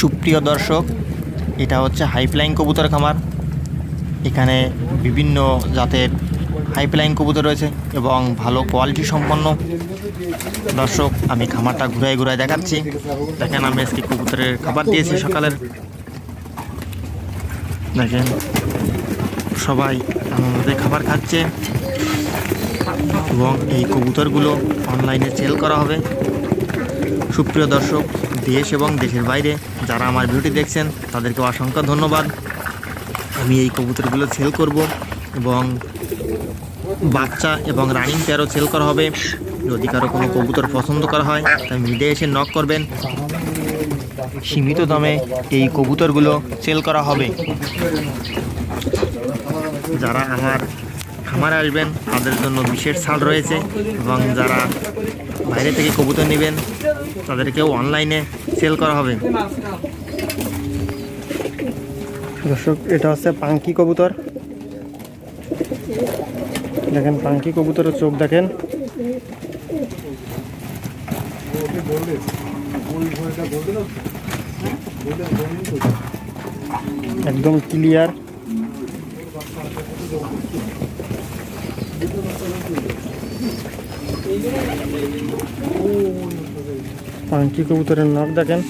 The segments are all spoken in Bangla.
সুপ্রিয় দর্শক, এটা হচ্ছে হাইফ্লাইং কবুতর খামার। এখানে বিভিন্ন জাতের হাইফ্লাইং কবুতর রয়েছে এবং ভালো কোয়ালিটি সম্পন্ন। দর্শক, আমি খামারটা ঘুরায় ঘুরায় দেখাচ্ছি। দেখেন, আমি আজকে কবুতরের খাবার দিয়েছি সকালের। দেখেন, সবাই আমাদের খাবার খাচ্ছে। এবং এই কবুতরগুলো অনলাইনে সেল করা হবে। সুপ্রিয় দর্শক, দেশ এবং দেশের বাইরে যারা আমার ভিডিওটি দেখছেন, তাদেরকে অসংখ্য ধন্যবাদ। আমি এই কবুতরগুলো সেল করব এবং বাচ্চা এবং রানিং পেয়ারও সেল করা হবে। যদি কারও কোনো কবুতর পছন্দ করা হয়, তাই মিডিয়া এসে নক করবেন। সীমিত দামে এই কবুতরগুলো সেল করা হবে। যারা আমার খামারে আসবেন, তাদের জন্য বিশেষ ছাড় রয়েছে এবং যারা বাইরে থেকে কবুতর নেবেন, তাদেরকেও অনলাইনে সেল করা হবে। দর্শক, এটা হচ্ছে পাঙ্কি কবুতর। দেখেন, পাঙ্কি কবুতরের চোখ দেখেন। একদম ক্লিয়ার পাঙ্কি কবুতরের নখ দেখেন।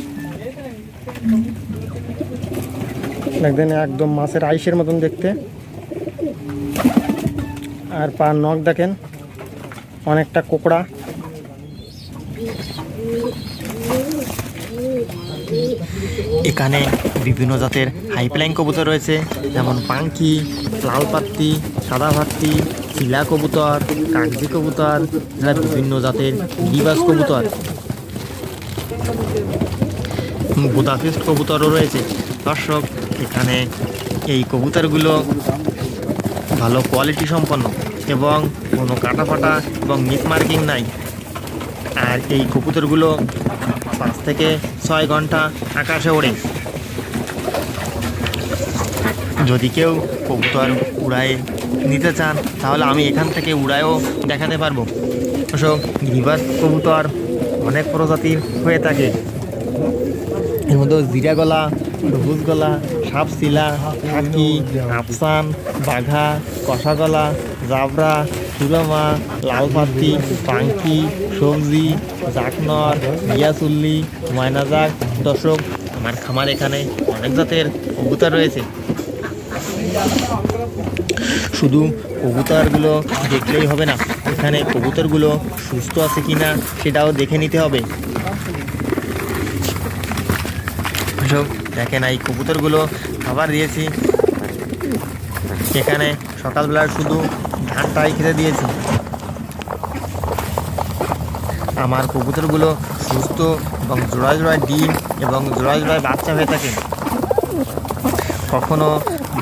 দেখবেন একদম মাছের আইসের মতন দেখতে। আর পা নখ দেখেন, অনেকটা কোকড়া। এখানে বিভিন্ন জাতের হাইপ্লাইন কবুতর রয়েছে, যেমন পাঙ্কি, লাল পাত্তি, সাদা ভাত্তি শিলা কবুতর কাগজি কবুতর এছাড়া বিভিন্ন জাতের গিরিবাস কবুতর। বুদাফিস্ট কবুতরও রয়েছে। দর্শক, এখানে এই কবুতরগুলো ভালো কোয়ালিটি সম্পন্ন এবং কোনো কাটা ফাটা এবং মিস মার্কিং নাই। আর এই কবুতরগুলো পাঁচ থেকে ছয় ঘণ্টা আকাশে ওড়ে। যদি কেউ কবুতর উড়ায় নিতে চান, তাহলে আমি এখান থেকে উড়ায়ও দেখাতে পারব। অবশ্য গিরিবাস কবুতর অনেক প্রজাতির হয়ে থাকে। এর মধ্যে জিরা গলা সবুজ গলা সাপশিলা খাকি আফসান বাঘা কষা গলা জাবরা সুরমা লালপাতি পাঙ্কি, সবজি, জাকনর ইয়াসুল্লি ময়নাজাক দর্শক আমার খামার এখানে অনেক জাতের কবুতর রয়েছে। শুধু কবুতরগুলো দেখলেই হবে না, এখানে কবুতরগুলো সুস্থ আছে কি না সেটাও দেখে নিতে হবে। দেখেন এই কবুতরগুলো খাবার দিয়েছি। এখানে সকালবেলা শুধু ধানটাই খেতে দিয়েছি। আমার কবুতরগুলো সুস্থ এবং জোড়ায় জোড়ায় ডিম এবং জোড়ায় জোড়ায় বাচ্চা হয়ে থাকে। কখনো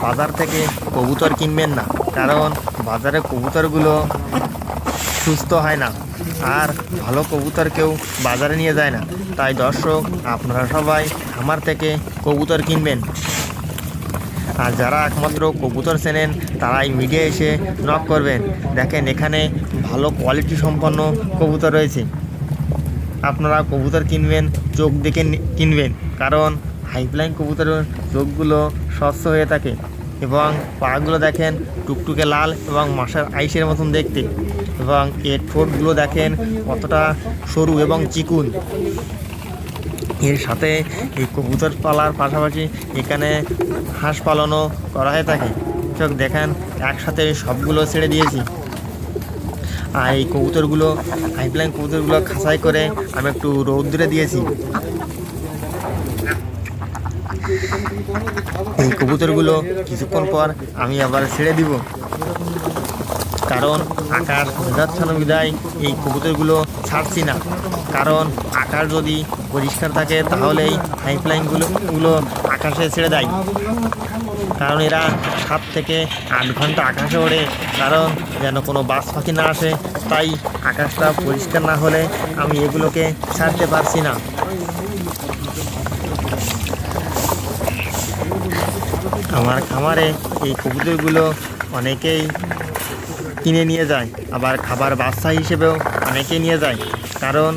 বাজার থেকে কবুতর কিনবেন না, কারণ বাজারে কবুতরগুলো সুস্থ হয় না আর ভালো কবুতর কেউ বাজারে নিয়ে যায় না। তাই দর্শক, আপনারা সবাই আমার থেকে কবুতর কিনবেন। আর যারা একমাত্র কবুতর চেনেন, তারাই মিডিয়া এসে নক করবেন। দেখেন, এখানে ভালো কোয়ালিটি সম্পন্ন কবুতর রয়েছে। আপনারা কবুতর কিনবেন, চোখ দেখে কিনবেন। কারণ হাইপ্লাইন কবুতরের চোখগুলো স্বচ্ছ হয়ে থাকে এবং পাগুলো দেখেন টুকটুকে লাল এবং মশার আইসের মতন দেখতে এবং এর ঠোঁটগুলো দেখেন কতটা সরু এবং চিকুন। এর সাথে এই কবুতর পালার পাশাপাশি এখানে হাঁস পালনও করা হয়ে থাকে। চোখ দেখেন, একসাথে সবগুলো ছেড়ে দিয়েছি। আর এই কবুতরগুলো হাইপ্লাইন কবুতরগুলো খাঁচাই করে আমি একটু রৌদ্রে দিয়েছি। এই কবুতরগুলো কিছুক্ষণ পর আমি আবার ছেড়ে দিব। কারণ আকাশ মেঘাচ্ছন্ন বিদায় এই কবুতরগুলো ছাড়ছি না। কারণ আকার যদি পরিষ্কার থাকে, তাহলেই হাইপ্লাইনগুলো গুলো আকাশে ছেড়ে দেয়। কারণ এরা সাত থেকে আট ঘণ্টা আকাশে ওড়ে। কারণ যেন কোনো বাস পাখি না আসে, তাই আকাশটা পরিষ্কার না হলে আমি এগুলোকে ছাড়তে পারছি না। আমার খামারে এই কবুতরগুলো অনেকেই কিনে নিয়ে যায়, আবার খাবার বাচ্চা হিসেবেও অনেকে নিয়ে যায়। কারণ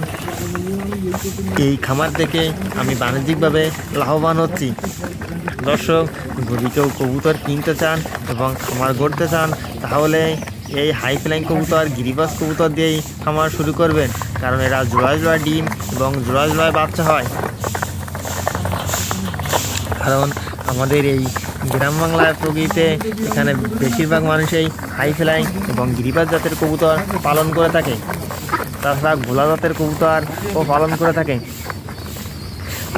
এই খামার থেকে আমি বাণিজ্যিকভাবে লাভবান হচ্ছি। দর্শক, যদি কেউ কবুতর কিনতে চান এবং খামার গড়তে চান, তাহলে এই হাই ফ্লাইং কবুতর গিরিবাস কবুতর দিয়েই খামার শুরু করবেন, কারণ এরা জোড়া জোড়া ডিম এবং জোড়া জোড়ায় বাচ্চা হয়। কারণ আমাদের এই গ্রাম বাংলার প্রকৃতিতে এখানে বেশিরভাগ মানুষই হাই ফ্লাইং এবং গিরিবাস জাতের কবুতর পালন করে থাকে। তাছাড়া গোলা জাতের কবুতর ও পালন করে থাকে।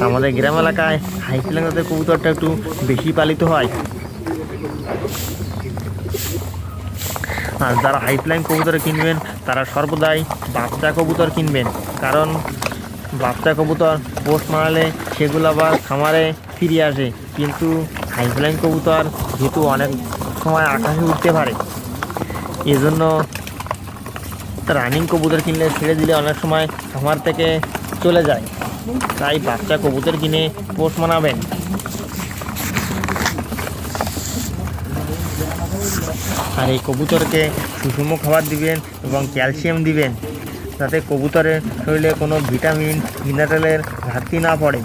আমাদের গ্রাম এলাকায় হাই ফ্লাইং জাতের কবুতরটা একটু বেশি পালিত হয়। আর যারা হাই ফ্লাইং কবুতর কিনবেন, তারা সর্বদাই বাচ্চা কবুতর কিনবেন। কারণ বাচ্চা কবুতর পোস্ট মারালে সেগুলো আবার খামারে ফিরে আসে। কিন্তু হাই ফ্লাইং কবুতর যেহেতু অনেক সময় আকাশে উঠতে পারে, এজন্য রানিং কবুতর কিনলে ছেড়ে দিলে অনেক সময় খামার থেকে চলে যায়। তাই বাচ্চা কবুতর কিনে পোষ মানাবেন। আর এই কবুতরকে সুষম খাবার দিবেন এবং ক্যালসিয়াম দিবেন, যাতে কবুতরের শরীরে কোনো ভিটামিন মিনারেলের ঘাটতি না পড়ে।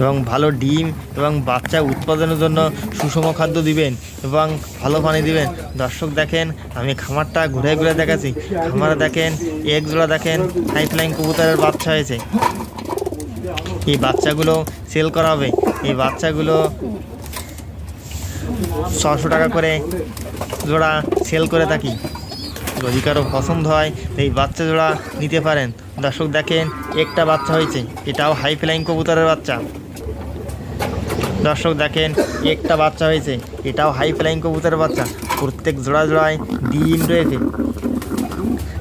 এবং ভালো ডিম এবং বাচ্চা উৎপাদনের জন্য সুষম খাদ্য দিবেন এবং ভালো পানি দিবেন। দর্শক দেখেন, আমি খামারটা ঘুরে ঘুরে দেখাচ্ছি। খামারে দেখেন এক জোড়া দেখেন হাই ফ্লাইং কবুতরের বাচ্চা হয়েছে। এই বাচ্চাগুলো সেল করা হবে। এই বাচ্চাগুলো ছশো টাকা করে জোড়া সেল করে থাকি। যদি কারও পছন্দ হয়, এই বাচ্চা জোড়া নিতে পারেন। দর্শক দেখেন, একটা বাচ্চা হয়েছে। এটাও হাই ফ্লাইং কবুতরের বাচ্চা। দর্শক দেখেন, একটা বাচ্চা হয়েছে। এটাও হাই ফ্লাইং কবুতরের বাচ্চা। প্রত্যেক জোড়া জোড়ায় ডিম রয়েছে।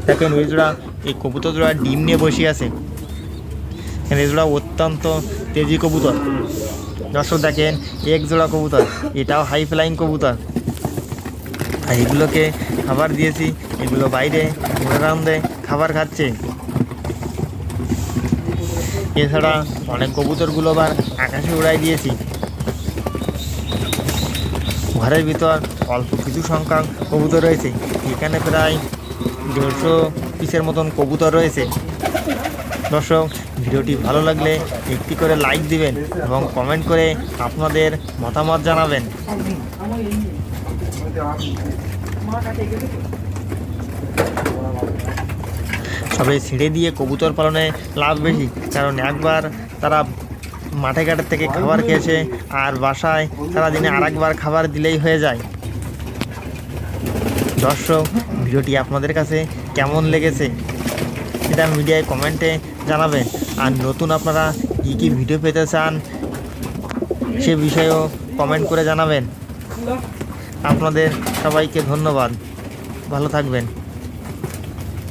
দেখেন, ওই জোড়া, এই কবুতর জোড়া ডিম নিয়ে বসে আছে। এই জোড়া অত্যন্ত তেজি কবুতর। দর্শক দেখেন, এক জোড়া কবুতর, এটাও হাই ফ্লাইং কবুতর। আর এগুলোকে খাবার দিয়েছি, এগুলো বাইরে রান্দে খাবার খাচ্ছে। এছাড়া অনেক কবুতরগুলো আবার আকাশে উড়াই দিয়েছি। ঘরের ভিতর অল্প কিছু সংখ্যক কবুতর রয়েছে। এখানে প্রায় দেড়শো পিসের মতন কবুতর রয়েছে। দর্শক, ভিডিওটি ভালো লাগলে একটি করে লাইক দিবেন এবং কমেন্ট করে আপনাদের মতামত জানাবেন। তবে ছেড়ে দিয়ে কবুতর পালনে লাভ বেশি, কারণ একবার তারা মাঠে ঘাটের থেকে খাবার খেয়েছে আর বাসায় সারাদিনে আর একবার খাবার দিলেই হয়ে যায়। দর্শক, ভিডিওটি আপনাদের কাছে কেমন লেগেছে সেটা মিডিয়ায় কমেন্টে জানাবেন। আর নতুন আপনারা কী কী ভিডিও পেতে চান সে বিষয়েও কমেন্ট করে জানাবেন। আপনাদের সবাইকে ধন্যবাদ। ভালো থাকবেন।